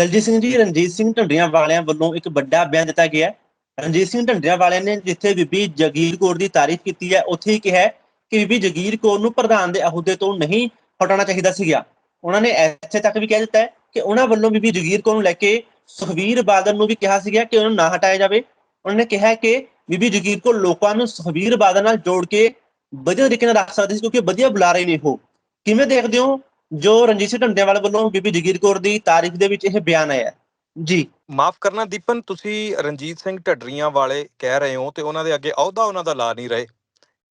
ਦਲਜੀਤ ਸਿੰਘ ਜੀ, ਰਣਜੀਤ ਸਿੰਘ ਢੰਡਰੀਆਂ ਵਾਲਿਆਂ ਵੱਲੋਂ ਇੱਕ ਵੱਡਾ ਬਿਆਨ ਦਿੱਤਾ ਗਿਆ ਰਣਜੀਤ ਸਿੰਘ ਢੰਡਰੀਆਂ ਵਾਲਿਆਂ ਨੇ ਜਿੱਥੇ ਬੀਬੀ ਜਗੀਰ ਕੌਰ ਦੀ ਤਾਰੀਫ ਕੀਤੀ ਹੈ, ਉੱਥੇ ਹੀ ਕਿਹਾ ਕਿ ਬੀਬੀ ਜਗੀਰ ਕੌਰ ਨੂੰ ਪ੍ਰਧਾਨ ਦੇ ਅਹੁਦੇ ਤੋਂ ਨਹੀਂ ਹਟਾਉਣਾ ਚਾਹੀਦਾ ਸੀਗਾ। ਉਹਨਾਂ ਨੇ ਇੱਥੇ ਤੱਕ ਵੀ ਕਹਿ ਦਿੱਤਾ ਕਿ ਉਹਨਾਂ ਵੱਲੋਂ ਬੀਬੀ ਜਗੀਰ ਕੌਰ ਨੂੰ ਲੈ ਕੇ ਸੁਖਵੀਰ ਬਾਦਲ ਨੂੰ ਵੀ ਕਿਹਾ ਸੀਗਾ ਕਿ ਉਹਨਾਂ ਨੂੰ ਨਾ ਹਟਾਇਆ ਜਾਵੇ। ਉਹਨਾਂ ਨੇ ਕਿਹਾ ਕਿ ਬੀਬੀ ਜਗੀਰ ਕੌਰ ਲੋਕਾਂ ਨੂੰ ਸੁਖਵੀਰ ਬਾਦਲ ਨਾਲ ਜੋੜ ਕੇ ਵਧੀਆ ਤਰੀਕੇ ਨਾਲ ਰੱਖ ਸਕਦੇ ਸੀ, ਕਿਉਂਕਿ ਵਧੀਆ ਬੁਲਾ ਰਹੇ ਨੇ ਉਹ। ਕਿਵੇਂ ਦੇਖਦੇ ਹੋ ਜੋ ਰਣਜੀਤ ਸਿੰਘ ਢੰਡਿਆਂ ਵੱਲੋਂ ਬੀਬੀ ਜਗੀਰ ਕੌਰ ਦੀ ਤਾਰੀਫ ਦੇ ਵਿੱਚ ਇਹ ਬਿਆਨ ਆਇਆ ਜੀ। ਮਾਫ ਕਰਨਾ ਦੀਪਨ, ਤੁਸੀਂ ਰਣਜੀਤ ਸਿੰਘ ਢੱਡਰੀਆਂ ਵਾਲੇ ਕਹਿ ਰਹੇ ਹੋ ਤੇ ਉਹਨਾਂ ਦੇ ਅੱਗੇ ਅਹੁਦਾ ਉਹਨਾਂ ਦਾ ਲਾ ਨਹੀਂ ਰਹੇ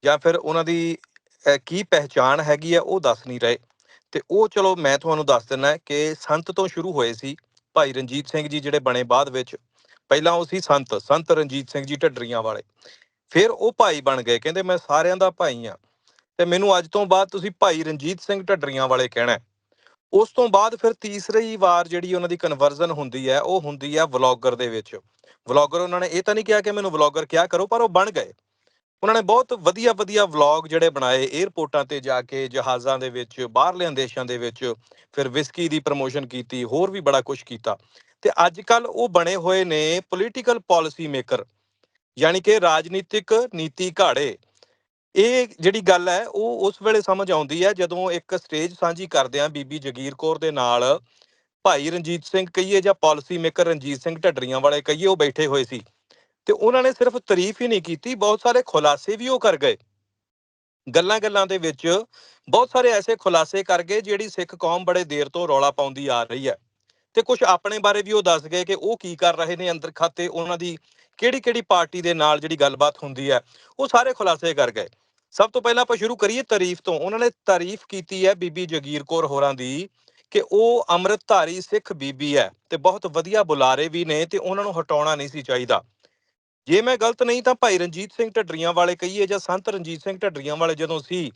ਜਾਂ ਫਿਰ ਉਹਨਾਂ ਦੀ ਕੀ ਪਹਿਚਾਣ ਹੈਗੀ ਆ ਉਹ ਦੱਸ ਨਹੀਂ ਰਹੇ। ਤੇ ਉਹ ਚਲੋ ਮੈਂ ਤੁਹਾਨੂੰ ਦੱਸ ਦਿੰਨਾ ਕਿ ਸੰਤ ਤੋਂ ਸ਼ੁਰੂ ਹੋਏ ਸੀ ਭਾਈ ਰਣਜੀਤ ਸਿੰਘ ਜੀ ਜਿਹੜੇ ਬਣੇ ਬਾਅਦ ਵਿੱਚ। ਪਹਿਲਾਂ ਉਹ ਸੀ ਸੰਤ ਸੰਤ ਰਣਜੀਤ ਸਿੰਘ ਜੀ ਢੱਡਰੀਆਂ ਵਾਲੇ। ਫਿਰ ਉਹ ਭਾਈ ਬਣ ਗਏ, ਕਹਿੰਦੇ ਮੈਂ ਸਾਰਿਆਂ ਦਾ ਭਾਈ ਆ ਤੇ ਮੈਨੂੰ ਅੱਜ ਤੋਂ ਬਾਅਦ ਤੁਸੀਂ ਭਾਈ ਰਣਜੀਤ ਸਿੰਘ ਢੱਡਰੀਆਂ ਵਾਲੇ ਕਹਿਣਾ ਉਸ ਤੋਂ ਬਾਅਦ ਫਿਰ ਤੀਸਰੀ ਵਾਰ ਜਿਹੜੀ ਉਹਨਾਂ ਦੀ ਕਨਵਰਜ਼ਨ ਹੁੰਦੀ ਹੈ, ਉਹ ਹੁੰਦੀ ਹੈ ਵਲੌਗਰ ਦੇ ਵਿੱਚ। ਵਲੌਗਰ ਉਹਨਾਂ ਨੇ ਇਹ ਤਾਂ ਨਹੀਂ ਕਿਹਾ ਕਿ ਮੈਨੂੰ ਵਲੌਗਰ ਕਿਹਾ ਕਰੋ, ਪਰ ਉਹ ਬਣ ਗਏ। ਉਹਨਾਂ ਨੇ ਬਹੁਤ ਵਧੀਆ ਵਧੀਆ ਵਲੌਗ ਜਿਹੜੇ ਬਣਾਏ 에ਅਰਪੋਰਟਾਂ ਤੇ ਜਾ ਕੇ, ਜਹਾਜ਼ਾਂ ਦੇ ਵਿੱਚ ਬਾਹਰਲੇ ਦੇਸ਼ਾਂ ਦੇ ਵਿੱਚ, ਫਿਰ ਵਿਸਕੀ ਦੀ ਪ੍ਰਮੋਸ਼ਨ ਕੀਤੀ, ਹੋਰ ਵੀ ਬੜਾ ਕੁਝ ਕੀਤਾ। ਤੇ ਅੱਜ ਕੱਲ ਉਹ ਬਣੇ ਹੋਏ ਨੇ ਪੋਲੀਟੀਕਲ ਪਾਲਿਸੀ ਮੇਕਰ ਯਾਨੀ ਕਿ ਰਾਜਨੀਤਿਕ ਨੀਤੀ ਘਾੜੇ। ਇਹ ਜਿਹੜੀ ਗੱਲ ਹੈ, ਉਹ ਉਸ ਵੇਲੇ ਸਮਝ ਆਉਂਦੀ ਹੈ ਜਦੋਂ ਇੱਕ ਸਟੇਜ ਸਾਂਝੀ ਕਰਦੇ ਆ ਬੀਬੀ ਜਗੀਰ ਕੌਰ ਦੇ ਨਾਲ। ਭਾਈ ਰਣਜੀਤ ਸਿੰਘ ਕਹੀਏ ਜਾਂ ਪਾਲਿਸੀ ਮੇਕਰ ਰਣਜੀਤ ਸਿੰਘ ਢੱਡਰੀਆਂ ਵਾਲੇ ਕਹੀਏ, ਉਹ ਬੈਠੇ ਹੋਏ ਸੀ। ਤੇ ਉਹਨਾਂ ਨੇ ਸਿਰਫ ਤਾਰੀਫ ਹੀ ਨਹੀਂ ਕੀਤੀ, ਬਹੁਤ ਸਾਰੇ ਖੁਲਾਸੇ ਵੀ ਉਹ ਕਰ ਗਏ। ਗੱਲਾਂ-ਗੱਲਾਂ ਦੇ ਵਿੱਚ ਬਹੁਤ ਸਾਰੇ ਐਸੇ ਖੁਲਾਸੇ ਕਰ ਗਏ ਜਿਹੜੀ ਸਿੱਖ ਕੌਮ ਬੜੇ ਦੇਰ ਤੋਂ ਰੌਲਾ ਪਾਉਂਦੀ ਆ ਰਹੀ ਹੈ। ਤੇ ਕੁਝ ਆਪਣੇ ਬਾਰੇ ਵੀ ਉਹ ਦੱਸ ਗਏ ਕਿ ਉਹ ਕੀ ਕਰ ਰਹੇ ਨੇ ਅੰਦਰ ਖਾਤੇ, ਉਹਨਾਂ ਦੀ ਕਿਹੜੀ-ਕਿਹੜੀ ਪਾਰਟੀ ਦੇ ਨਾਲ ਜਿਹੜੀ ਗੱਲਬਾਤ ਹੁੰਦੀ ਹੈ, ਉਹ ਸਾਰੇ ਖੁਲਾਸੇ ਕਰ ਗਏ। ਸਭ ਤੋਂ ਪਹਿਲਾਂ ਆਪਾਂ ਸ਼ੁਰੂ ਕਰੀਏ ਤਾਰੀਫ ਤੋਂ। ਉਹਨਾਂ ਨੇ ਤਾਰੀਫ ਕੀਤੀ ਹੈ ਬੀਬੀ ਜਗੀਰ ਕੌਰ ਹੋਰਾਂ ਦੀ ਕਿ ਉਹ ਅੰਮ੍ਰਿਤਧਾਰੀ ਸਿੱਖ ਬੀਬੀ ਹੈ ਤੇ ਬਹੁਤ ਵਧੀਆ ਬੁਲਾਰੇ ਵੀ ਨੇ ਤੇ ਉਹਨਾਂ ਨੂੰ ਹਟਾਉਣਾ ਨਹੀਂ ਸੀ ਚਾਹੀਦਾ। ਜੇ ਮੈਂ ਗਲਤ ਨਹੀਂ ਤਾਂ ਭਾਈ ਰਣਜੀਤ ਸਿੰਘ ਢੱਡਰੀਆਂ ਵਾਲੇ ਕਹੀਏ ਜਾਂ ਸੰਤ ਰਣਜੀਤ ਸਿੰਘ ਢੱਡਰੀਆਂ ਵਾਲੇ ਜਦੋਂ ਸੀ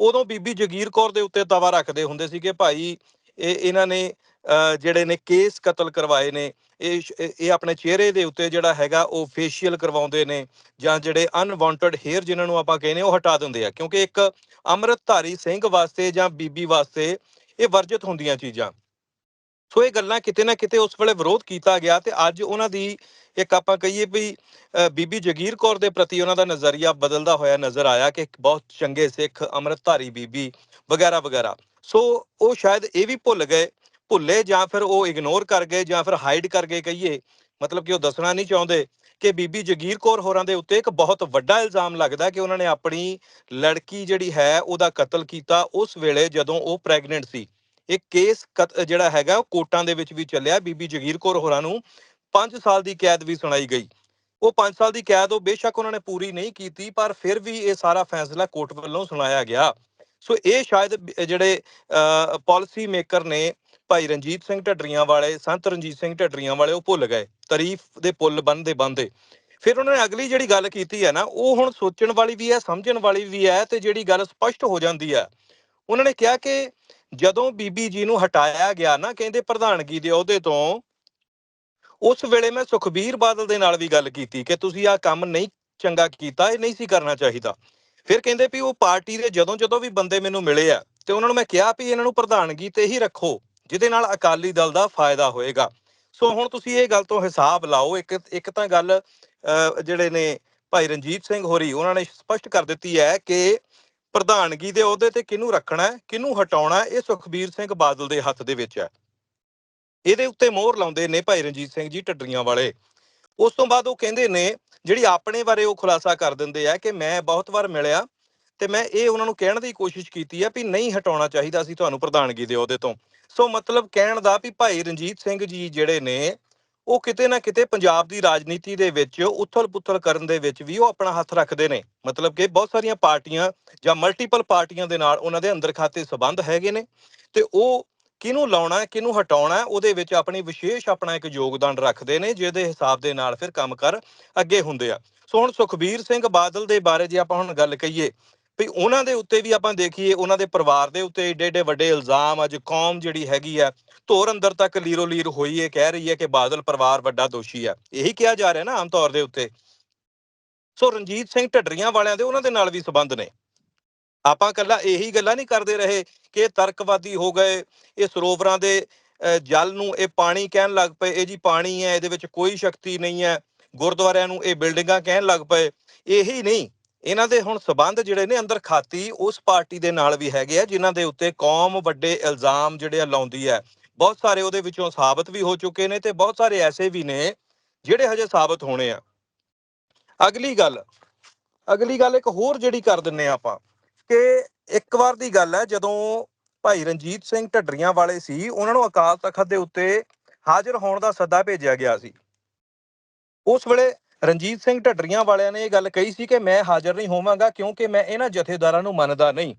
ਉਦੋਂ ਬੀਬੀ ਜਗੀਰ ਕੌਰ ਦੇ ਉੱਤੇ ਦਵਾ ਰੱਖਦੇ ਹੁੰਦੇ ਸੀ ਕਿ ਭਾਈ ਇਹ ਇਹਨਾਂ ਨੇ ਅਹ, ਜਿਹੜੇ ਨੇ ਕੇਸ ਕਤਲ ਕਰਵਾਏ ਨੇ ਇਹ ਇਹ ਆਪਣੇ ਚਿਹਰੇ ਦੇ ਉੱਤੇ ਜਿਹੜਾ ਹੈਗਾ ਉਹ ਫੇਸ਼ੀਅਲ ਕਰਵਾਉਂਦੇ ਨੇ ਜਾਂ ਜਿਹੜੇ ਅਨਵਾਂਟਡ ਹੇਅਰ ਜਿਨ੍ਹਾਂ ਨੂੰ ਆਪਾਂ ਕਹਿੰਦੇ ਉਹ ਹਟਾ ਦਿੰਦੇ ਆ। ਕਿਉਂਕਿ ਇੱਕ ਅੰਮ੍ਰਿਤਧਾਰੀ ਸਿੰਘ ਵਾਸਤੇ ਜਾਂ ਬੀਬੀ ਵਾਸਤੇ ਇਹ ਵਰਜਿਤ ਹੁੰਦੀਆਂ ਚੀਜ਼ਾਂ। ਸੋ ਇਹ ਗੱਲਾਂ ਕਿਤੇ ਨਾ ਕਿਤੇ ਉਸ ਵੇਲੇ ਵਿਰੋਧ ਕੀਤਾ ਗਿਆ ਤੇ ਅੱਜ ਉਹਨਾਂ ਦੀ ਇੱਕ ਆਪਾਂ ਕਹੀਏ ਵੀ ਬੀਬੀ ਜਗੀਰ ਕੌਰ ਦੇ ਪ੍ਰਤੀ ਉਹਨਾਂ ਦਾ ਨਜ਼ਰੀਆ ਬਦਲਦਾ ਹੋਇਆ ਨਜ਼ਰ ਆਇਆ ਕਿ ਇੱਕ ਬਹੁਤ ਚੰਗੇ ਸਿੱਖ ਅੰਮ੍ਰਿਤਧਾਰੀ ਬੀਬੀ ਵਗੈਰਾ ਵਗੈਰਾ ਸੋ ਉਹ ਸ਼ਾਇਦ ਇਹ ਵੀ ਭੁੱਲ ਗਏ ਭੁੱਲੇ ਜਾਂ ਫਿਰ ਉਹ ਇਗਨੋਰ ਕਰ ਗਏ ਜਾਂ ਫਿਰ ਹਾਈਡ ਕਰ ਗਏ ਕਹੀਏ, ਮਤਲਬ ਕਿ ਉਹ ਦੱਸਣਾ ਨਹੀਂ ਚਾਹੁੰਦੇ ਕਿ ਬੀਬੀ ਜਗੀਰ ਕੌਰ ਹੋਰਾਂ ਦੇ ਉੱਤੇ ਇੱਕ ਬਹੁਤ ਵੱਡਾ ਇਲਜ਼ਾਮ ਲੱਗਦਾ ਕਿ ਉਹਨਾਂ ਨੇ ਆਪਣੀ ਲੜਕੀ ਜਿਹੜੀ ਹੈ ਉਹਦਾ ਕਤਲ ਕੀਤਾ ਉਸ ਵੇਲੇ ਜਦੋਂ ਉਹ ਪ੍ਰੈਗਨੈਂਟ ਸੀ। ਇਹ ਕੇਸ ਕਤ- ਜਿਹੜਾ ਹੈਗਾ ਉਹ ਕੋਰਟਾਂ ਦੇ ਵਿੱਚ ਵੀ ਚੱਲਿਆ, ਬੀਬੀ ਜਗੀਰ ਕੌਰ ਹੋਰਾਂ ਨੂੰ 5 ਸਾਲ ਦੀ ਕੈਦ ਵੀ ਸੁਣਾਈ ਗਈ। ਉਹ 5 ਸਾਲ ਦੀ ਕੈਦ ਉਹ ਬੇਸ਼ੱਕ ਉਹਨਾਂ ਨੇ ਪੂਰੀ ਨਹੀਂ ਕੀਤੀ, ਪਰ ਫਿਰ ਵੀ ਇਹ ਸਾਰਾ ਫੈਸਲਾ ਕੋਰਟ ਵੱਲੋਂ ਸੁਣਾਇਆ ਗਿਆ। ਸੋ ਇਹ ਸ਼ਾਇਦ ਬ- ਜਿਹੜੇ ਪਾਲਿਸੀ ਮੇਕਰ ਨੇ ਭਾਈ ਰਣਜੀਤ ਸਿੰਘ ਢੱਡਰੀਆਂ ਵਾਲੇ, ਸੰਤ ਰਣਜੀਤ ਸਿੰਘ ਢੱਡਰੀਆਂ ਵਾਲੇ ਉਹ ਭੁੱਲ ਗਏ, ਤਾਰੀਫ ਦੇ ਪੁੱਲ ਬੰਨਦੇ ਬੰਨਦੇ ਫਿਰ ਉਹਨਾਂ ਨੇ ਅਗਲੀ ਜਿਹੜੀ ਗੱਲ ਕੀਤੀ ਹੈ ਨਾ, ਉਹ ਹੁਣ ਸੋਚਣ ਵਾਲੀ ਵੀ ਹੈ, ਸਮਝਣ ਵਾਲੀ ਵੀ ਹੈ ਤੇ ਜਿਹੜੀ ਗੱਲ ਸਪਸ਼ਟ ਹੋ ਜਾਂਦੀ ਹੈ। ਉਹਨਾਂ ਨੇ ਕਿਹਾ ਕਿ ਜਦੋਂ ਬੀਬੀ ਜੀ ਨੂੰ ਹਟਾਇਆ ਗਿਆ ਨਾ, ਕਹਿੰਦੇ ਪ੍ਰਧਾਨਗੀ ਦੇ ਅਹੁਦੇ ਤੋਂ, ਉਸ ਵੇਲੇ ਮੈਂ ਸੁਖਬੀਰ ਬਾਦਲ ਦੇ ਨਾਲ ਵੀ ਗੱਲ ਕੀਤੀ ਕਿ ਤੁਸੀਂ ਆਹ ਕੰਮ ਨਹੀਂ ਚੰਗਾ ਕੀਤਾ, ਇਹ ਨਹੀਂ ਸੀ ਕਰਨਾ ਚਾਹੀਦਾ। ਫਿਰ ਕਹਿੰਦੇ ਵੀ ਉਹ ਪਾਰਟੀ ਦੇ ਜਦੋਂ ਜਦੋਂ ਵੀ ਬੰਦੇ ਮੈਨੂੰ ਮਿਲੇ ਆ, ਤੇ ਉਹਨਾਂ ਨੂੰ ਮੈਂ ਕਿਹਾ ਵੀ ਇਹਨਾਂ ਨੂੰ ਪ੍ਰਧਾਨਗੀ ਤੇ ਹੀ ਰੱਖੋ। ਜਿਹਦੇ ਨਾਲ ਅਕਾਲੀ ਦਲ ਦਾ ਫਾਇਦਾ ਹੋਏਗਾ। ਸੋ ਹੁਣ ਤੁਸੀਂ ਇਹ ਗੱਲ ਤੋਂ ਹਿਸਾਬ ਲਾਓ ਇੱਕ ਇੱਕ ਤਾਂ ਗੱਲ ਅਹ, ਜਿਹੜੇ ਨੇ ਭਾਈ ਰਣਜੀਤ ਸਿੰਘ ਹੋਰੀ ਉਹਨਾਂ ਨੇ ਸਪਸ਼ਟ ਕਰ ਦਿੱਤੀ ਹੈ ਕਿ ਪ੍ਰਧਾਨਗੀ ਦੇ ਅਹੁਦੇ ਤੇ ਕਿਹਨੂੰ ਰੱਖਣਾ ਹੈ ਕਿਹਨੂੰ ਹਟਾਉਣਾ ਇਹ ਸੁਖਬੀਰ ਸਿੰਘ ਬਾਦਲ ਦੇ ਹੱਥ ਦੇ ਵਿੱਚ ਹੈ। ਇਹਦੇ ਉੱਤੇ ਮੋਹਰ ਲਾਉਂਦੇ ਨੇ ਭਾਈ ਰਣਜੀਤ ਸਿੰਘ ਜੀ ਟੱਡਰੀਆਂ ਵਾਲੇ। ਉਸ ਤੋਂ ਬਾਅਦ ਉਹ ਕਹਿੰਦੇ ਨੇ ਜਿਹੜੀ ਆਪਣੇ ਬਾਰੇ ਉਹ ਖੁਲਾਸਾ ਕਰ ਦਿੰਦੇ ਆ ਕਿ ਮੈਂ ਬਹੁਤ ਵਾਰ ਮਿਲਿਆ ਤੇ ਮੈਂ ਇਹ ਉਹਨਾਂ ਨੂੰ ਕਹਿਣ ਦੀ ਕੋਸ਼ਿਸ਼ ਕੀਤੀ ਹੈ ਵੀ ਨਹੀਂ ਹਟਾਉਣਾ ਚਾਹੀਦਾ ਸੀ ਤੁਹਾਨੂੰ ਪ੍ਰਧਾਨਗੀ ਦੇ ਅਹੁਦੇ ਤੋਂ। ਸੋ ਮਤਲਬ ਕਹਿਣ ਦਾ ਵੀ ਭਾਈ ਰਣਜੀਤ ਸਿੰਘ ਜੀ ਜਿਹੜੇ ਨੇ, ਉਹ ਕਿਤੇ ਨਾ ਕਿਤੇ ਪੰਜਾਬ ਦੀ ਰਾਜਨੀਤੀ ਦੇ ਵਿੱਚ ਉਥਲ-ਪੁਥਲ ਕਰਨ ਦੇ ਵਿੱਚ ਵੀ ਉਹ ਆਪਣਾ ਹੱਥ ਰੱਖਦੇ ਨੇ। ਮਤਲਬ ਕਿ ਬਹੁਤ ਸਾਰੀਆਂ ਪਾਰਟੀਆਂ ਜਾਂ ਮਲਟੀਪਲ ਪਾਰਟੀਆਂ ਦੇ ਨਾਲ ਉਹਨਾਂ ਦੇ ਅੰਦਰ ਖਾਤੇ ਸਬੰਧ ਹੈਗੇ ਨੇ ਤੇ ਉਹ ਕਿਹਨੂੰ ਲਾਉਣਾ, ਕਿਹਨੂੰ ਹਟਾਉਣਾ, ਉਹਦੇ ਵਿੱਚ ਆਪਣੀ ਵਿਸ਼ੇਸ਼ ਆਪਣਾ ਇੱਕ ਯੋਗਦਾਨ ਰੱਖਦੇ ਨੇ, ਜਿਹਦੇ ਹਿਸਾਬ ਦੇ ਨਾਲ ਫਿਰ ਕੰਮ ਕਰ ਅੱਗੇ ਹੁੰਦੇ ਆ। ਸੋ ਹੁਣ ਸੁਖਬੀਰ ਸਿੰਘ ਬਾਦਲ ਦੇ ਬਾਰੇ ਜੇ ਆਪਾਂ ਹੁਣ ਗੱਲ ਕਹੀਏ ਵੀ ਉਹਨਾਂ ਦੇ ਉੱਤੇ ਵੀ ਆਪਾਂ ਦੇਖੀਏ, ਉਹਨਾਂ ਦੇ ਪਰਿਵਾਰ ਦੇ ਉੱਤੇ ਏਡੇ ਏਡੇ ਵੱਡੇ ਇਲਜ਼ਾਮ ਅੱਜ ਕੌਮ ਜਿਹੜੀ ਹੈਗੀ ਆ, ਧੋਰ ਅੰਦਰ ਤੱਕ ਲੀਰੋ ਲੀਰ ਹੋਈ ਹੈ ਕਹਿ ਰਹੀ ਹੈ ਕਿ ਬਾਦਲ ਪਰਿਵਾਰ ਵੱਡਾ ਦੋਸ਼ੀ ਹੈ ਇਹੀ ਕਿਹਾ ਜਾ ਰਿਹਾ ਨਾ ਆਮ ਤੌਰ ਦੇ ਉੱਤੇ। ਸੋ ਰਣਜੀਤ ਸਿੰਘ ਢੱਡਰੀਆਂ ਵਾਲਿਆਂ ਦੇ ਉਹਨਾਂ ਦੇ ਨਾਲ ਵੀ ਸਬੰਧ ਨੇ। ਆਪਾਂ ਕੱਲਾ ਇਹੀ ਗੱਲਾਂ ਨਹੀਂ ਕਰਦੇ ਰਹੇ ਕਿ ਇਹ ਤਰਕਵਾਦੀ ਹੋ ਗਏ, ਇਹ ਸਰੋਵਰਾਂ ਦੇ ਜਲ ਨੂੰ ਇਹ ਪਾਣੀ ਕਹਿਣ ਲੱਗ ਪਏ, ਇਹ ਜੀ ਪਾਣੀ ਹੈ, ਇਹਦੇ ਵਿੱਚ ਕੋਈ ਸ਼ਕਤੀ ਨਹੀਂ ਹੈ, ਗੁਰਦੁਆਰਿਆਂ ਨੂੰ ਇਹ ਬਿਲਡਿੰਗਾਂ ਕਹਿਣ ਲੱਗ ਪਏ। ਇਹੀ ਨਹੀਂ। ਇਹਨਾਂ ਦੇ ਹੁਣ ਸਬੰਧ ਜਿਹੜੇ ਨੇ ਅੰਦਰ ਖਾਤੀ ਉਸ ਪਾਰਟੀ ਦੇ ਨਾਲ ਵੀ ਹੈਗੇ ਆ, ਜਿਨ੍ਹਾਂ ਦੇ ਉੱਤੇ ਕੌਮ ਵੱਡੇ ਇਲਜ਼ਾਮ ਜਿਹੜੇ ਲਾਉਂਦੀ ਹੈ। ਬਹੁਤ ਸਾਰੇ ਉਹਦੇ ਵਿੱਚੋਂ ਸਾਬਤ ਵੀ ਹੋ ਚੁੱਕੇ ਨੇ ਤੇ ਬਹੁਤ ਸਾਰੇ ਐਸੇ ਵੀ ਨੇ ਜਿਹੜੇ ਹਜੇ ਸਾਬਤ ਹੋਣੇ ਆ। ਅਗਲੀ ਗੱਲ ਅਗਲੀ ਗੱਲ ਇੱਕ ਹੋਰ ਜਿਹੜੀ ਕਰ ਦਿੰਨੇ ਆ ਆਪਾਂ, ਕਿ ਇੱਕ ਵਾਰ ਦੀ ਗੱਲ ਹੈ, ਜਦੋਂ ਭਾਈ ਰਣਜੀਤ ਸਿੰਘ ਢੱਡਰੀਆਂ ਵਾਲੇ ਸੀ, ਉਹਨਾਂ ਨੂੰ ਅਕਾਲ ਤਖਤ ਦੇ ਉੱਤੇ ਹਾਜ਼ਰ ਹੋਣ ਦਾ ਸੱਦਾ ਭੇਜਿਆ ਗਿਆ ਸੀ। ਉਸ ਵੇਲੇ ਰਣਜੀਤ ਸਿੰਘ ਢੱਡਰੀਆਂ ਵਾਲਿਆਂ ਨੇ ਇਹ ਗੱਲ ਕਹੀ ਸੀ ਕਿ ਮੈਂ ਹਾਜ਼ਰ ਨਹੀਂ ਹੋਵਾਂਗਾ ਕਿਉਂਕਿ ਮੈਂ ਇਹਨਾਂ ਜਥੇਦਾਰਾਂ ਨੂੰ ਮੰਨਦਾ ਨਹੀਂ।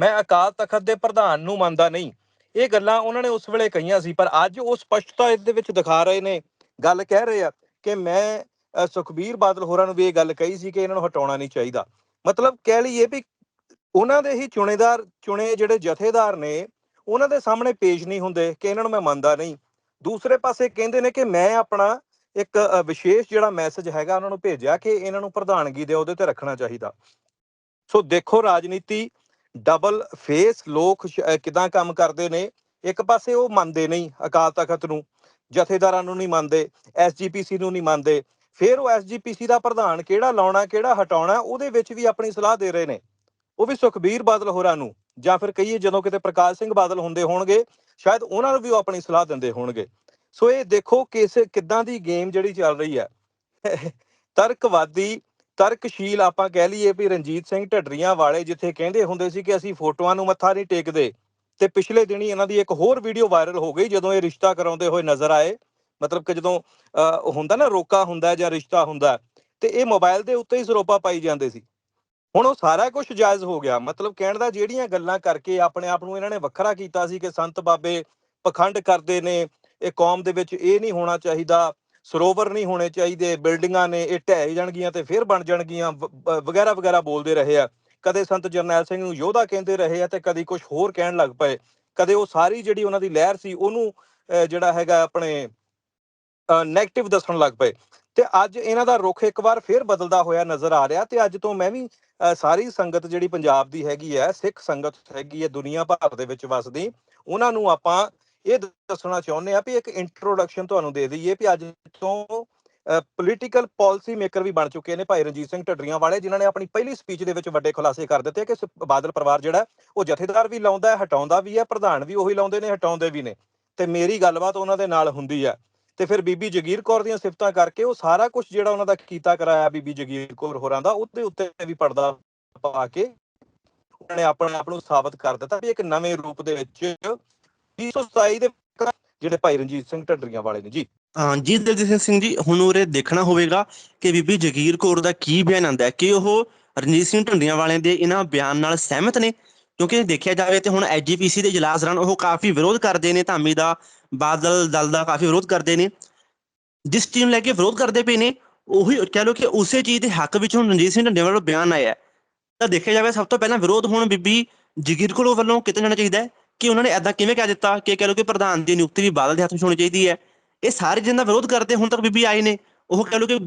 ਮੈਂ ਅਕਾਲ ਤਖਤ ਦੇ ਪ੍ਰਧਾਨ ਨੂੰ ਮੰਨਦਾ ਨਹੀਂ। ਇਹ ਗੱਲਾਂ ਉਹਨਾਂ ਨੇ ਉਸ ਵੇਲੇ ਕਹੀਆਂ ਸੀ, ਪਰ ਅੱਜ ਉਹ ਸਪਸ਼ਟਤਾ ਇਸ ਦੇ ਵਿੱਚ ਦਿਖਾ ਰਹੇ ਨੇ। ਗੱਲ ਕਹਿ ਰਹੇ ਆ ਕਿ ਮੈਂ ਸੁਖਬੀਰ ਬਾਦਲ ਹੋਰਾਂ ਨੂੰ ਵੀ ਇਹ ਗੱਲ ਕਹੀ ਸੀ ਕਿ ਇਹਨਾਂ ਨੂੰ ਹਟਾਉਣਾ ਨਹੀਂ ਚਾਹੀਦਾ। ਮਤਲਬ ਕਹਿ ਲਈਏ ਵੀ ਉਹਨਾਂ ਦੇ ਹੀ ਚੁਣੇਦਾਰ, ਚੁਣੇ ਜਿਹੜੇ ਜਥੇਦਾਰ ਨੇ, ਉਹਨਾਂ ਦੇ ਸਾਹਮਣੇ ਪੇਸ਼ ਨਹੀਂ ਹੁੰਦੇ ਕਿ ਇਹਨਾਂ ਨੂੰ ਮੈਂ ਮੰਨਦਾ ਨਹੀਂ। ਦੂਸਰੇ ਪਾਸੇ ਕਹਿੰਦੇ ਨੇ ਕਿ ਮੈਂ ਆਪਣਾ ਇੱਕ ਵਿਸ਼ੇਸ਼ ਜਿਹੜਾ ਮੈਸੇਜ ਹੈਗਾ ਉਹਨਾਂ ਨੂੰ ਭੇਜਿਆ ਕਿ ਇਹਨਾਂ ਨੂੰ ਪ੍ਰਧਾਨਗੀ ਦੇ ਉਹਦੇ ਤੇ ਰੱਖਣਾ ਚਾਹੀਦਾ। ਸੋ ਦੇਖੋ ਰਾਜਨੀਤੀ ਡਬਲ ਫੇਸ ਲੋਕ ਸ਼- ਕਿੱਦਾਂ ਕੰਮ ਕਰਦੇ ਨੇ। ਇੱਕ ਪਾਸੇ ਉਹ ਮੰਨਦੇ ਨਹੀਂ ਅਕਾਲ ਤਖਤ ਨੂੰ, ਜਥੇਦਾਰਾਂ ਨੂੰ ਨਹੀਂ ਮੰਨਦੇ ਐਸਜੀਪੀਸੀ ਨੂੰ ਨਹੀਂ ਮੰਨਦੇ। ਫਿਰ ਉਹ ਐਸਜੀਪੀਸੀ ਦਾ ਪ੍ਰਧਾਨ ਕਿਹੜਾ ਲਾਉਣਾ, ਕਿਹੜਾ ਹਟਾਉਣਾ, ਉਹਦੇ ਵਿੱਚ ਵੀ ਆਪਣੀ ਸਲਾਹ ਦੇ ਰਹੇ ਨੇ। ਉਹ ਵੀ ਸੁਖਬੀਰ ਬਾਦਲ ਹੋਰਾਂ ਨੂੰ, ਜਾਂ ਫਿਰ ਕਹੀਏ ਜਦੋਂ ਕਿਤੇ ਪ੍ਰਕਾਸ਼ ਸਿੰਘ ਬਾਦਲ ਹੁੰਦੇ ਹੋਣਗੇ, ਸ਼ਾਇਦ ਉਹਨਾਂ ਨੂੰ ਵੀ ਉਹ ਆਪਣੀ ਸਲਾਹ ਦਿੰਦੇ ਹੋਣਗੇ। ਸੋ ਇਹ ਦੇਖੋ ਕਿਸ ਕਿੱਦਾਂ ਦੀ ਗੇਮ ਜਿਹੜੀ ਚੱਲ ਰਹੀ ਹੈ। ਤਰਕਵਾਦੀ ਤਰਕਸ਼ੀਲ ਆਪਾਂ ਕਹਿ ਲਈਏ ਵੀ ਰਣਜੀਤ ਸਿੰਘ ਢੱਡਰੀਆਂ ਵਾਲੇ ਜਿੱਥੇ ਕਹਿੰਦੇ ਹੁੰਦੇ ਸੀ ਕਿ ਅਸੀਂ ਫੋਟੋਆਂ ਨੂੰ ਮੱਥਾ ਨਹੀਂ ਟੇਕਦੇ ਤੇ ਪਿਛਲੇ ਦਿਨੀ ਇਹਨਾਂ ਦੀ ਇੱਕ ਹੋਰ ਵੀਡੀਓ ਵਾਇਰਲ ਹੋ ਗਈ ਜਦੋਂ ਇਹ ਰਿਸ਼ਤਾ ਕਰਾਉਂਦੇ ਹੋਏ ਨਜ਼ਰ ਆਏ। ਮਤਲਬ ਕਿ ਜਦੋਂ ਅਹ, ਹੁੰਦਾ ਨਾ ਰੋਕਾ ਹੁੰਦਾ ਜਾਂ ਰਿਸ਼ਤਾ ਹੁੰਦਾ ਤੇ ਇਹ ਮੋਬਾਈਲ ਦੇ ਉੱਤੇ ਹੀ ਸਰੋਪਾ ਪਾਈ ਜਾਂਦੇ ਸੀ। ਹੁਣ ਉਹ ਸਾਰਾ ਕੁਝ ਜਾਇਜ਼ ਹੋ ਗਿਆ। ਮਤਲਬ ਕਹਿਣ ਦਾ ਜਿਹੜੀਆਂ ਗੱਲਾਂ ਕਰਕੇ ਆਪਣੇ ਆਪ ਨੂੰ ਇਹਨਾਂ ਨੇ ਵੱਖਰਾ ਕੀਤਾ ਸੀ ਕਿ ਸੰਤ ਬਾਬੇ ਪਖੰਡ ਕਰਦੇ ਨੇ ਇਹ ਕੌਮ ਦੇ ਵਿੱਚ ਇਹ ਨਹੀਂ ਹੋਣਾ ਚਾਹੀਦਾ ਸਰੋਵਰ ਨਹੀਂ ਹੋਣੇ ਚਾਹੀਦੇ ਬਿਲਡਿੰਗਾਂ ਨੇ ਇਹ ਢਹਿ ਜਾਣਗੀਆਂ ਤੇ ਫਿਰ ਬਣ ਜਾਣਗੀਆਂ ਵਗੈਰਾ ਵਗੈਰਾ ਬੋਲਦੇ ਰਹੇ ਆ। ਕਦੇ ਸੰਤ ਜਰਨੈਲ ਸਿੰਘ ਨੂੰ ਯੋਧਾ ਕਹਿੰਦੇ ਰਹੇ ਆ ਤੇ ਕਦੀ ਕੁਝ ਹੋਰ ਕਹਿਣ ਲੱਗ ਪਏ। ਕਦੇ ਉਹ ਸਾਰੀ ਜਿਹੜੀ ਉਹਨਾਂ ਦੀ ਲਹਿਰ ਸੀ ਉਹਨੂੰ ਅਹ, ਜਿਹੜਾ ਹੈਗਾ ਆਪਣੇ ਨੈਗੇਟਿਵ ਦੱਸਣ ਲੱਗ ਪਏ। ਤੇ ਅੱਜ ਇਹਨਾਂ ਦਾ ਰੁਖ ਇੱਕ ਵਾਰ ਫੇਰ ਬਦਲਦਾ ਹੋਇਆ ਨਜ਼ਰ ਆ ਰਿਹਾ ਤੇ ਅੱਜ ਤੋਂ ਮੈਂ ਵੀ ਅਹ, ਸਾਰੀ ਸੰਗਤ ਜਿਹੜੀ ਪੰਜਾਬ ਦੀ ਹੈਗੀ ਹੈ ਸਿੱਖ ਸੰਗਤ ਹੈਗੀ ਹੈ ਦੁਨੀਆ ਭਰ ਦੇ ਵਿੱਚ ਵਸਦੀ ਉਹਨਾਂ ਨੂੰ ਆਪਾਂ ਇਹ ਦੱਸਣਾ ਚਾਹੁੰਦੇ ਆ ਵੀ ਇੱਕ ਇੰਟਰੋਡਕਸ਼ਨ ਤੁਹਾਨੂੰ ਦੇ ਦਈਏ ਵੀ ਅੱਜ ਤੋਂ ਪੋਲੀਟੀਕਲ ਪਾਲਿਸੀ ਮੇਕਰ ਵੀ ਬਣ ਚੁੱਕੇ ਨੇ ਭਾਈ ਰਣਜੀਤ ਸਿੰਘ ਢੱਡਰੀਆਂ ਵਾਲੇ, ਜਿਨ੍ਹਾਂ ਨੇ ਆਪਣੀ ਪਹਿਲੀ ਸਪੀਚ ਦੇ ਵਿੱਚ ਵੱਡੇ ਖੁਲਾਸੇ ਕਰ ਦਿੱਤੇ ਕਿ ਬਾਦਲ ਪਰਿਵਾਰ ਜਿਹੜਾ, ਉਹ ਜਥੇਦਾਰ ਵੀ ਲਾਉਂਦਾ ਹੈ ਹਟਾਉਂਦਾ ਵੀ ਹੈ, ਪ੍ਰਧਾਨ ਵੀ ਉਹੀ ਲਾਉਂਦੇ ਨੇ, ਹਟਾਉਂਦੇ ਵੀ ਨੇ। ਤੇ ਮੇਰੀ ਗੱਲਬਾਤ ਉਹਨਾਂ ਦੇ ਨਾਲ ਹੁੰਦੀ ਹੈ। ਤੇ ਫਿਰ ਬੀਬੀ ਜਗੀਰ ਕੌਰ ਦੀਆਂ ਸਿਫਤਾਂ ਕਰਕੇ ਉਹ ਸਾਰਾ ਕੁਝ ਜਿਹੜਾ ਉਹਨਾਂ ਦਾ ਕੀਤਾ ਕਰਾਇਆ ਬੀਬੀ ਜਗੀਰ ਕੌਰ ਹੋਰਾਂ ਦਾ, ਉਹਦੇ ਉੱਤੇ ਵੀ ਪਰਦਾ ਪਾ ਕੇ ਉਹਨਾਂ ਨੇ ਆਪਣੇ ਆਪ ਨੂੰ ਸਾਬਤ ਕਰ ਦਿੱਤਾ ਵੀ ਇੱਕ ਨਵੇਂ ਰੂਪ ਦੇ ਵਿੱਚ 2027 ਦੇ ਜਿਹੜੇ ਭਾਈ ਰਣਜੀਤ ਸਿੰਘ ਢੱਡਰੀਆਂ ਵਾਲੇ ਨੇ ਜੀ। ਹਾਂ, ਜੀ ਦਲਜੀਤ ਸਿੰਘ ਜੀ, ਹੁਣ ਉਰੇ ਦੇਖਣਾ ਹੋਵੇਗਾ ਕਿ ਬੀਬੀ ਜਗੀਰ ਕੌਰ ਦਾ ਕੀ ਬਿਆਨ ਆਂਦਾ ਹੈ ਕਿ ਉਹ ਰਣਜੀਤ ਸਿੰਘ ਢੰਡੀਆਂ ਵਾਲਿਆਂ ਦੇ ਇਹਨਾਂ ਬਿਆਨ ਨਾਲ ਸਹਿਮਤ ਨੇ, ਕਿਉਂਕਿ ਦੇਖਿਆ ਜਾਵੇ ਤੇ ਹੁਣ ਐਜੀਪੀਸੀ ਦੇ ਇਜਲਾਸ ਦੌਰਾਨ ਉਹ ਕਾਫੀ ਵਿਰੋਧ ਕਰਦੇ ਨੇ, ਧਾਮੀ ਦਾ, ਬਾਦਲ ਦਲ ਦਾ ਕਾਫੀ ਵਿਰੋਧ ਕਰਦੇ ਨੇ। ਜਿਸ ਚੀਜ਼ ਨੂੰ ਲੈ ਕੇ ਵਿਰੋਧ ਕਰਦੇ ਪਏ ਨੇ, ਉਹੀ ਕਹਿ ਲਓ ਕਿ ਉਸੇ ਚੀਜ਼ ਦੇ ਹੱਕ ਵਿੱਚ ਹੁਣ ਰਣਜੀਤ ਸਿੰਘ ਢੰਡੀਆਂ ਵੱਲੋਂ ਬਿਆਨ ਆਇਆ ਤਾਂ ਦੇਖਿਆ ਜਾਵੇ ਸਭ ਤੋਂ ਪਹਿਲਾਂ ਵਿਰੋਧ ਹੁਣ ਬੀਬੀ ਜਗੀਰ ਕੌਰ ਵੱਲੋਂ ਕੀਤਾ ਜਾਣਾ ਚਾਹੀਦਾ ਹੈ। ਕਿ ਉਹਨਾਂ ਨੇ ਐਦਾਂ ਕਿਵੇਂ ਕਹਿ ਦਿੱਤਾ ਕਿ ਕਹਿ ਲਓ ਕਿ ਪ੍ਰਧਾਨ ਦੀ ਨਿਯੁਕਤੀ ਵੀ ਬਾਦਲ ਦੇ ਹੱਥ ਵਿੱਚ ਹੋਣੀ ਚਾਹੀਦੀ ਹੈ। ਇਹ ਸਾਰੇ ਜਿੰਨਾ ਵਿਰੋਧ ਕਰਦੇ ਹੁਣ ਤੱਕ ਬੀਬੀ ਆਏ ਨੇ, ਉਹ ਕਹਿ ਲਓ ਕਿ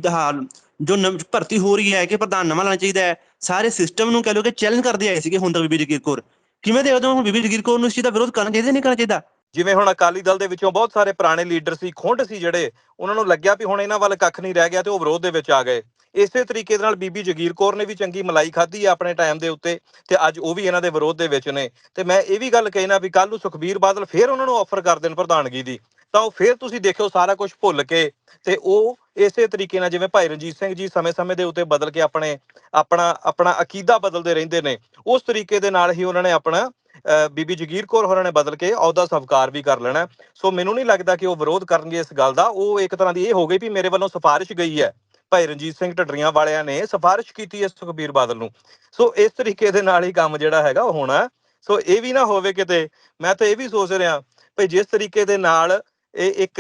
ਜੋ ਭਰਤੀ ਹੋ ਰਹੀ ਹੈ ਕਿ ਪ੍ਰਧਾਨ ਨਵਾਂ ਲੈਣਾ ਚਾਹੀਦਾ ਹੈ, ਸਾਰੇ ਸਿਸਟਮ ਨੂੰ ਕਹਿ ਲਓ ਕਿ ਚੈਲੰਜ ਕਰਦੇ ਆਏ ਸੀਗੇ ਹੁਣ ਤੱਕ ਬੀਬੀ ਜਗੀਰ ਕੌਰ। ਕਿਵੇਂ ਦੇਖਦੇ ਹੋ ਬੀਬੀ ਜਗੀਰ ਕੌਰ ਨੂੰ ਇਸ ਚੀਜ਼ ਦਾ ਵਿਰੋਧ ਕਰਨਾ ਚਾਹੀਦਾ ਨਹੀਂ ਕਰਨਾ ਚਾਹੀਦਾ? ਜਿਵੇਂ ਹੁਣ ਅਕਾਲੀ ਦਲ ਦੇ ਵਿੱਚੋਂ ਬਹੁਤ ਸਾਰੇ ਪੁਰਾਣੇ ਲੀਡਰ ਸੀ, ਖੁੰਡ ਸੀ ਜਿਹੜੇ, ਉਹਨਾਂ ਨੂੰ ਲੱਗਿਆ ਵੀ ਹੁਣ ਇਹਨਾਂ ਵੱਲ ਕੱਖ ਨਹੀਂ ਰਹਿ ਗਿਆ ਤੇ ਉਹ ਵਿਰੋਧ ਦੇ ਵਿੱਚ ਆ ਗਏ। ਇਸੇ ਤਰੀਕੇ ਦੇ ਨਾਲ ਬੀਬੀ ਜਗੀਰ ਕੌਰ ਨੇ ਵੀ ਚੰਗੀ ਮਲਾਈ ਖਾਧੀ ਆ ਆਪਣੇ ਟਾਈਮ ਦੇ ਉੱਤੇ ਤੇ ਅੱਜ ਉਹ ਵੀ ਇਹਨਾਂ ਦੇ ਵਿਰੋਧ ਦੇ ਵਿੱਚ ਨੇ। ਤੇ ਮੈਂ ਇਹ ਵੀ ਗੱਲ ਕਹਿਣਾ ਵੀ ਕੱਲ ਨੂੰ ਸੁਖਬੀਰ ਬਾਦਲ ਫੇਰ ਉਹਨਾਂ ਨੂੰ ਆਫਰ ਕਰ ਦੇਣ ਪ੍ਰਧਾਨਗੀ ਦੀ ਤਾਂ ਉਹ ਫੇਰ ਤੁਸੀਂ ਦੇਖਿਓ ਸਾਰਾ ਕੁਝ ਭੁੱਲ ਕੇ ਤੇ ਉਹ ਇਸੇ ਤਰੀਕੇ ਨਾਲ ਜਿਵੇਂ ਭਾਈ ਰਣਜੀਤ ਸਿੰਘ ਜੀ ਸਮੇਂ-ਸਮੇਂ ਦੇ ਉੱਤੇ ਬਦਲ ਕੇ ਆਪਣੇ ਆਪਣਾ ਆਪਣਾ ਅਕੀਦਾ ਬਦਲਦੇ ਰਹਿੰਦੇ ਨੇ ਉਸ ਤਰੀਕੇ ਦੇ ਨਾਲ ਹੀ ਉਹਨਾਂ ਨੇ ਆਪਣਾ ਅਹ, ਬੀਬੀ ਜਗੀਰ ਕੌਰ ਹੋਰਾਂ ਨੇ ਬਦਲ ਕੇ ਅਹੁਦਾ ਸਵਕਾਰ ਵੀ ਕਰ ਲੈਣਾ। ਸੋ ਮੈਨੂੰ ਨਹੀਂ ਲੱਗਦਾ ਕਿ ਉਹ ਵਿਰੋਧ ਕਰਨਗੇ ਇਸ ਗੱਲ ਦਾ। ਉਹ ਇੱਕ ਤਰ੍ਹਾਂ ਦੀ ਇਹ ਹੋ ਗਈ ਵੀ ਮੇਰੇ ਵੱਲੋਂ ਸਿਫਾਰਿਸ਼ ਗਈ ਹੈ। ਭਾਈ ਰਣਜੀਤ ਸਿੰਘ ਢੱਡਰੀਆਂ ਵਾਲਿਆਂ ਨੇ ਸਿਫਾਰਿਸ਼ ਕੀਤੀ ਹੈ ਸੁਖਬੀਰ ਬਾਦਲ ਨੂੰ। ਸੋ ਇਸ ਤਰੀਕੇ ਦੇ ਨਾਲ ਹੀ ਕੰਮ ਜਿਹੜਾ ਹੈਗਾ ਉਹ ਹੋਣਾ। ਸੋ ਇਹ ਵੀ ਨਾ ਹੋਵੇ ਕਿਤੇ, ਮੈਂ ਤਾਂ ਇਹ ਵੀ ਸੋਚ ਰਿਹਾ ਭਈ ਜਿਸ ਤਰੀਕੇ ਦੇ ਨਾਲ ਇਹ ਇੱਕ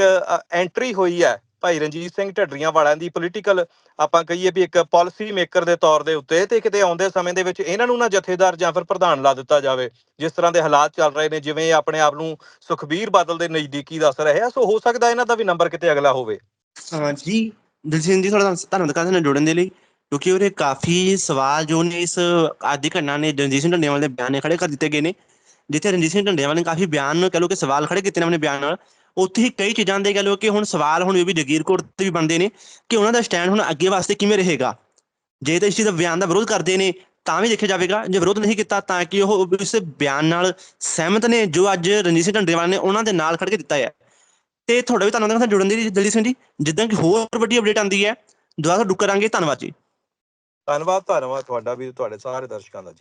ਐਂਟਰੀ ਹੋਈ ਹੈ ਭਾਈ ਰਣਜੀਤ ਸਿੰਘ ਢੱਡਰੀਆਂ ਵਾਲਿਆਂ ਦੀ ਪੋਲੀਟੀਕਲ ਆਪਾਂ ਕਹੀਏ ਵੀ ਇੱਕ ਪਾਲਿਸੀ ਮੇਕਰ ਦੇ ਤੌਰ ਦੇ ਉੱਤੇ ਤੇ ਕਿਤੇ ਆਉਂਦੇ ਸਮੇਂ ਦੇ ਵਿੱਚ ਇਹਨਾਂ ਨੂੰ ਨਾ ਜਥੇਦਾਰ ਜਾਂ ਫਿਰ ਪ੍ਰਧਾਨ ਲਾ ਦਿੱਤਾ ਜਾਵੇ। ਜਿਸ ਤਰ੍ਹਾਂ ਦੇ ਹਾਲਾਤ ਚੱਲ ਰਹੇ ਨੇ, ਜਿਵੇਂ ਆਪਣੇ ਆਪ ਨੂੰ ਸੁਖਬੀਰ ਬਾਦਲ ਦੇ ਨਜ਼ਦੀਕੀ ਦੱਸ ਰਹੇ ਆ, ਸੋ ਹੋ ਸਕਦਾ ਇਹਨਾਂ ਦਾ ਵੀ ਨੰਬਰ ਕਿਤੇ ਅਗਲਾ ਹੋਵੇ। ਹਾਂਜੀ ਦਿਲਜੀਤ ਜੀ, ਤੁਹਾਡਾ ਧੰਨਵਾਦ ਕਰਦੇ ਨੇ ਜੁੜਨ ਦੇ ਲਈ, ਕਿਉਂਕਿ ਉਹਦੇ ਕਾਫੀ ਸਵਾਲ ਜੋ ਨੇ ਇਸ ਆਦੀ ਘਟਨਾ ਨੇ ਰਣਜੀਤ ਸਿੰਘ ਢੰਡੇਵਾਲ ਦੇ ਬਿਆਨ ਨੇ ਖੜੇ ਕਰ ਦਿੱਤੇ ਗਏ ਨੇ, ਜਿੱਥੇ ਰਣਜੀਤ ਸਿੰਘ ਢੰਡੇਵਾਲ ਨੇ ਕਾਫੀ ਬਿਆਨ ਕਹ ਲਓ ਕਿ ਸਵਾਲ ਖੜੇ ਕੀਤੇ ਨੇ ਆਪਣੇ ਬਿਆਨ ਨਾਲ, ਉੱਥੇ ਹੀ ਕਈ ਚੀਜ਼ਾਂ ਦੇ ਕਹ ਲਓ ਕਿ ਹੁਣ ਸਵਾਲ ਹੁਣ ਵੀ ਜਗੀਰ ਕੋਟ ਤੇ ਵੀ ਬਣਦੇ ਨੇ ਕਿ ਉਹਨਾਂ ਦਾ ਸਟੈਂਡ ਹੁਣ ਅੱਗੇ ਵਾਸਤੇ ਕਿਵੇਂ ਰਹੇਗਾ। ਜੇ ਤਾਂ ਇਸ ਚੀਜ਼ ਦਾ ਬਿਆਨ ਦਾ ਵਿਰੋਧ ਕਰਦੇ ਨੇ, ਤਾਂ ਵੀ ਦੇਖਿਆ ਜਾਵੇਗਾ, ਜੇ ਵਿਰੋਧ ਨਹੀਂ ਕੀਤਾ ਤਾਂ ਕਿ ਉਹ ਇਸ ਬਿਆਨ ਨਾਲ ਸਹਿਮਤ ਨੇ, ਜੋ ਅੱਜ ਰਣਜੀਤ ਸਿੰਘ ਢੰਡੇਵਾਲ ਨੇ ਉਹਨਾਂ ਦੇ ਨਾਲ ਖੜ ਕੇ ਦਿੱਤਾ ਹੈ। ਤੇ ਤੁਹਾਡਾ ਵੀ ਧੰਨਵਾਦ ਜੁੜਨ ਦੀ ਦਲਜੀਤ ਸਿੰਘ ਜੀ ਜਿੱਦਾਂ ਕਿ ਹੋਰ ਵੱਡੀ ਅਪਡੇਟ ਆਉਂਦੀ ਹੈ, ਦੁਬਾਰਾ ਡੁੱਕ ਕਰਾਂਗੇ। ਧੰਨਵਾਦ ਜੀ। ਧੰਨਵਾਦ ਧੰਨਵਾਦ ਤੁਹਾਡਾ ਵੀ, ਤੁਹਾਡੇ ਸਾਰੇ ਦਰਸ਼ਕਾਂ ਦਾ ਜੀ।